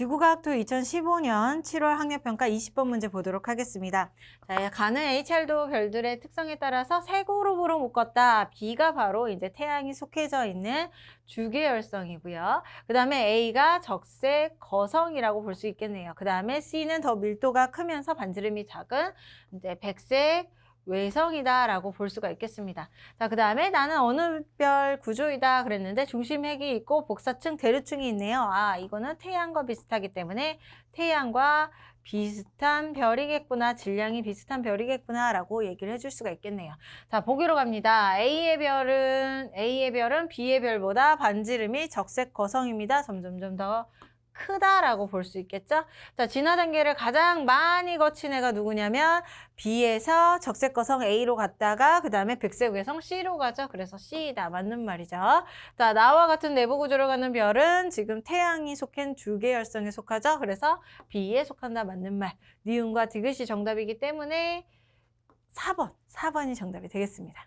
지구과학도 2015년 7월 학력평가 20번 문제 보도록 하겠습니다. 자, 가는 HR도 별들의 특성에 따라서 세 그룹으로 묶었다. B가 바로 이제 태양이 속해져 있는 주계열성이고요. 그 다음에 A가 적색 거성이라고 볼 수 있겠네요. 그 다음에 C는 더 밀도가 크면서 반지름이 작은 이제 백색 외성이다라고 볼 수가 있겠습니다. 자, 그 다음에 나는 어느 별 구조이다 그랬는데 중심 핵이 있고 복사층, 대류층이 있네요. 아, 이거는 태양과 비슷하기 때문에 태양과 비슷한 별이겠구나, 질량이 비슷한 별이겠구나 라고 얘기를 해줄 수가 있겠네요. 자, 보기로 갑니다. A의 별은, A의 별은 B의 별보다 반지름이 적색 거성입니다. 점점점 더 크다라고 볼 수 있겠죠? 자, 진화 단계를 가장 많이 거친 애가 누구냐면 B에서 적색 거성 A로 갔다가 그 다음에 백색 외성 C로 가죠. 그래서 C다 맞는 말이죠. 자, 나와 같은 내부 구조로 가는 별은 지금 태양이 속한 주계열성에 속하죠. 그래서 B에 속한다 맞는 말. 니은과 디귿이 정답이기 때문에 4번, 4번이 정답이 되겠습니다.